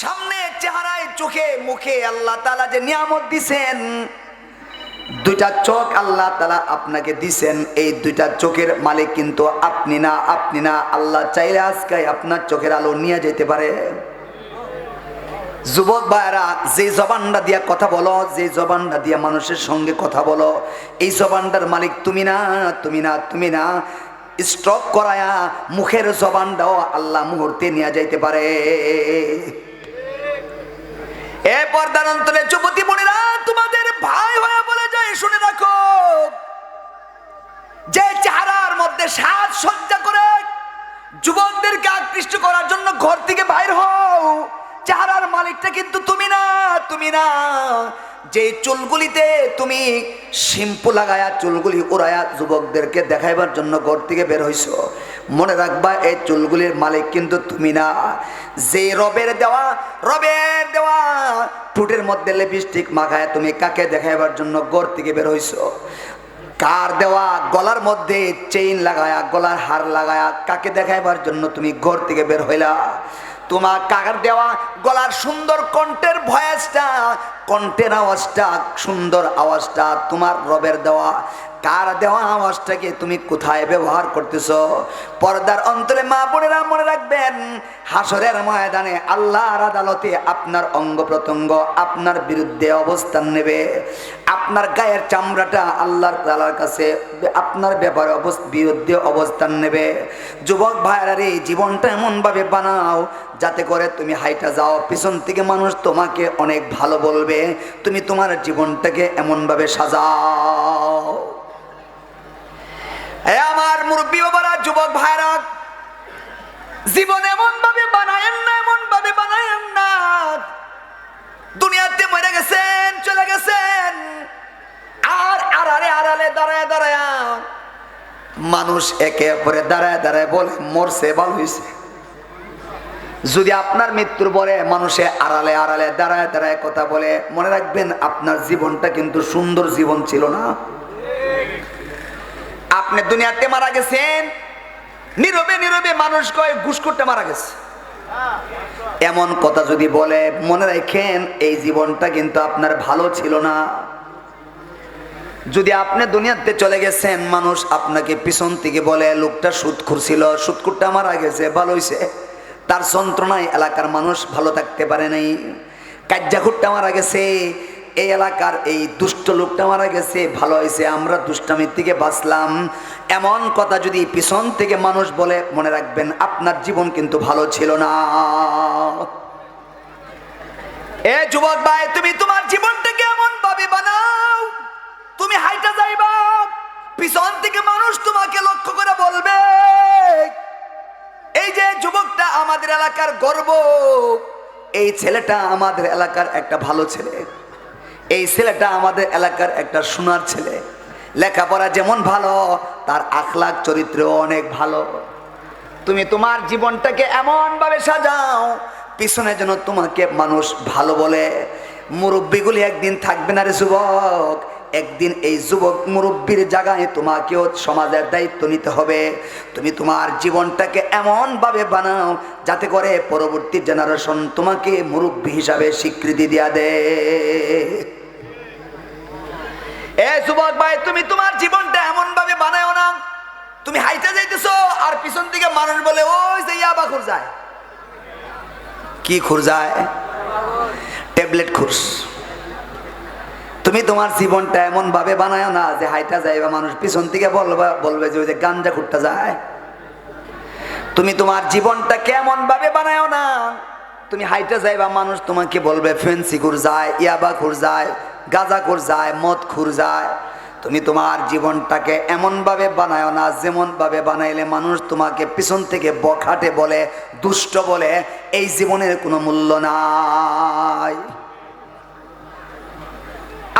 সামনে চেহারায়, চোখে, মুখে আল্লাহ তালা যে নিয়ামত দিছেন, দুইটা চোখ আল্লাহ তালা আপনাকে দিছেন। এই দুইটা চোখের মালিক কিন্তু আপনি না আপনি না। আল্লাহ চাইলে আজকে আপনার চোখের আলো নিয়ে যেতে পারে। যুবক ভাইরা যে জবানটা দিয়া কথা বলো, যে জবানটা দিয়া মানুষের সঙ্গে কথা বলো, এই জবানটার মালিক তুমি না তুমি না তুমি না। স্টক করায়া মুখের জবানটাও আল্লাহ মুহূর্তে নিয়ে যাইতে পারে। এ পর্দার অন্তরে যুবতী বোনেরা তোমাদের ভাই হয়ে বলে যায়, শুনে রাখো। যে চেহারার মধ্যে সাজ করে যুবকদেরকে আকৃষ্ট করার জন্য ঘর থেকে বাইর হও। চেহারার মালিকটা কিন্তু তুমি না তুমি না। যে চুলগুলিতে তুমি শ্যাম্পু লাগায়া, চুলগুলি উড়ায়া যুবকদেরকে দেখাইবার জন্য ঘর থেকে বের হইছো মনে রাখবা, এই চুলগুলির মালিক কিন্তু তুমি না। যে রবের দেওয়া রবের দেওয়া ঠুটের মধ্যে লিপস্টিক মাখায়, তুমি কাকে দেখাইবার জন্য ঘর থেকে বের হইছো? কার দেওয়া গলার মধ্যে চেইন লাগায়া, গলার হার লাগায়া, কাকে দেখাইবার জন্য তুমি ঘর থেকে বের হইলা? তোমার কাকার দেওয়া গলার সুন্দর কণ্ঠের ভয়েসটা কণ্ঠের আওয়াজটা, সুন্দর আওয়াজটা, তোমার রবের দেওয়া। কার দেওয়া আওয়াজটাকে তুমি কোথায় ব্যবহার করতেছ? পর্দার অন্তরে মা বোনেরা মনে রাখবেন, হাসরের ময়দানে আল্লাহর আদালতে আপনার অঙ্গ প্রত্যঙ্গ আপনার বিরুদ্ধে অবস্থান নেবে। আপনার গায়ের চামড়াটা আল্লাহর তালার কাছে, আপনার ব্যাপারে বিরুদ্ধে অবস্থান নেবে। যুবক ভাইরা রে, জীবনটা এমনভাবে বানাও যাতে করে তুমি হাইটা যাও। পিছন থেকে মানুষ তোমাকে অনেক ভালো বলবে। তুমি তোমার জীবনটাকে এমনভাবে সাজাও। আমার মুরব্বী বাবারা যুবক ভাইরা, জীবন এমন ভাবে বানায়েন না এমন ভাবে বানায়েন না। দুনিয়াতে মরে গেছেন, চলে গেছেন। আর আড়ালে আড়ালে দাঁড়ায় দাঁড়ায়, মানুষ একে অপরে দাঁড়ায় দাঁড়ায় বলে, মরছে ভালো হয়েছে যদি আপনার মৃত্যুর পরে মানুষে আড়ালে আড়ালে দাঁড়ায় দাঁড়ায় কথা বলে, মনে রাখবেন আপনার জীবনটা কিন্তু সুন্দর জীবন ছিল না। আপনি দুনিয়াতে মারা গেছেন, নীরবে নীরবে মানুষ কয় ঘুষ করতে মারা গেছে। এমন কথা যদি বলে, মনে রাখেন এই জীবনটা কিন্তু আপনার ভালো ছিল না। যদি আপনি দুনিয়াতে চলে গেছেন, মানুষ আপনাকে পিছন থেকে বলে, লোকটা সুদখুর ছিল সুদখুরটা মারা গেছে, ভালো হয়েছে তার যন্ত্রণায় এলাকার মানুষ ভালো থাকতে পারে নাই। কাজ্জাখুরটা মারা গেছে, এই এলাকার এই দুষ্ট লোকটা মারা গেছে, ভালো হয়েছে, আমরা দুষ্টামির থেকে বাঁচলাম। এমন কথা যদি পিছন থেকে মানুষ বলে, মনে রাখবেন আপনার জীবন কিন্তু ভালো ছিল না। এ যুবক ভাই, তুমি তোমার আমাদের এলাকার গর্ব। এই ছেলেটা আমাদের এলাকার একটা ভালো ছেলে। এই ছেলেটা আমাদের এলাকার একটা সোনার ছেলে। লেখাপড়া যেমন ভালো, তার আখলাখ চরিত্র অনেক ভালো। তুমি তোমার জীবনটাকে এমন ভাবে সাজাও, পিছনে যেন তোমাকে মানুষ ভালো বলে। মুরব্বীগুলি একদিন থাকবে না রে যুবক একদিন এই যুবক মুরব্বীর জায়গায় তোমাকেও সমাজের দায়িত্ব নিতে হবে। তুমি তোমার জীবনটাকে এমনভাবে বানাও যাতে করে পরবর্তী জেনারেশন তোমাকে মুরব্বী হিসাবে স্বীকৃতি দেয়া দে। এ যুবক ভাই, তুমি তোমার জীবনটা এমন ভাবে বানাও না। তুমি হাইতে যাইতেছো আর পিছন থেকে মানুষ বলে, ওই যে ইয়াবা কি ট্যাবলেট খুরস। তুমি তোমার জীবনটা এমন ভাবে বানায় না যে হাইটা যাইবা, মানুষ পিছন থেকে বলবা যে ওই যে গাঞ্জা খুঁড়তে যায়। তুমি তোমার জীবনটা কেমন ভাবে বানায় না। তুমি হাইটা যাইবা, মানুষ তোমাকে বলবে, ফেন্সি খুর যায়, ইয়াবা খুর যায়, গাঁজা খুর যায়, মদ খুর যায়। তুমি তোমার জীবনটাকে এমনভাবে বানায় না, যেমনভাবে বানাইলে মানুষ তোমাকে পিছন থেকে বখাটে বলে, দুষ্ট বলে, এই জীবনের কোনো মূল্য নাই।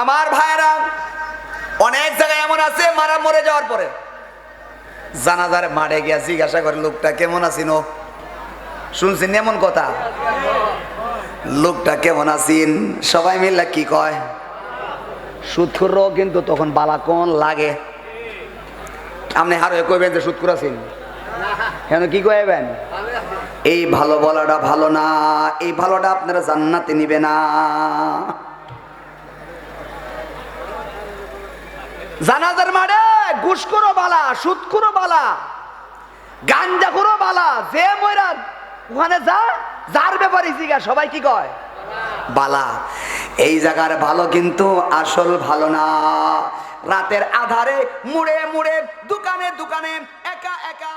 আমার ভাইরা অনেক জায়গায় এমন আছে, মারা মরে যাওয়ার পরে। জানাজার মারে গিয়া জিজ্ঞাসা করে, লোকটা কেমন আছিন? শুনছেন এমন কথা? লোকটা কেমন আছিন? সবাই মিললে কি কয়? সুৎখুরও কিন্তু তখন বালাকন লাগে। আপনি হারে কইবেন যে সুৎখুর আছেন? কেন কি কইবেন? এই ভালো বলাটা ভালো না, এই ভালোটা আপনারা জান্নাতে নিবে না। জানাজার মারে ঘুষ করো বালা সুদ করো বালা গাঞ্জা করো বালা, যে ময়রা ওখানে যা, যার ব্যাপারে জিগা সবাই কি কয়? বালা। এই জায়গার ভালো কিন্তু আসল ভালো না। রাতের আধারে মুড়ে মুড়ে দোকানে দোকানে একা একা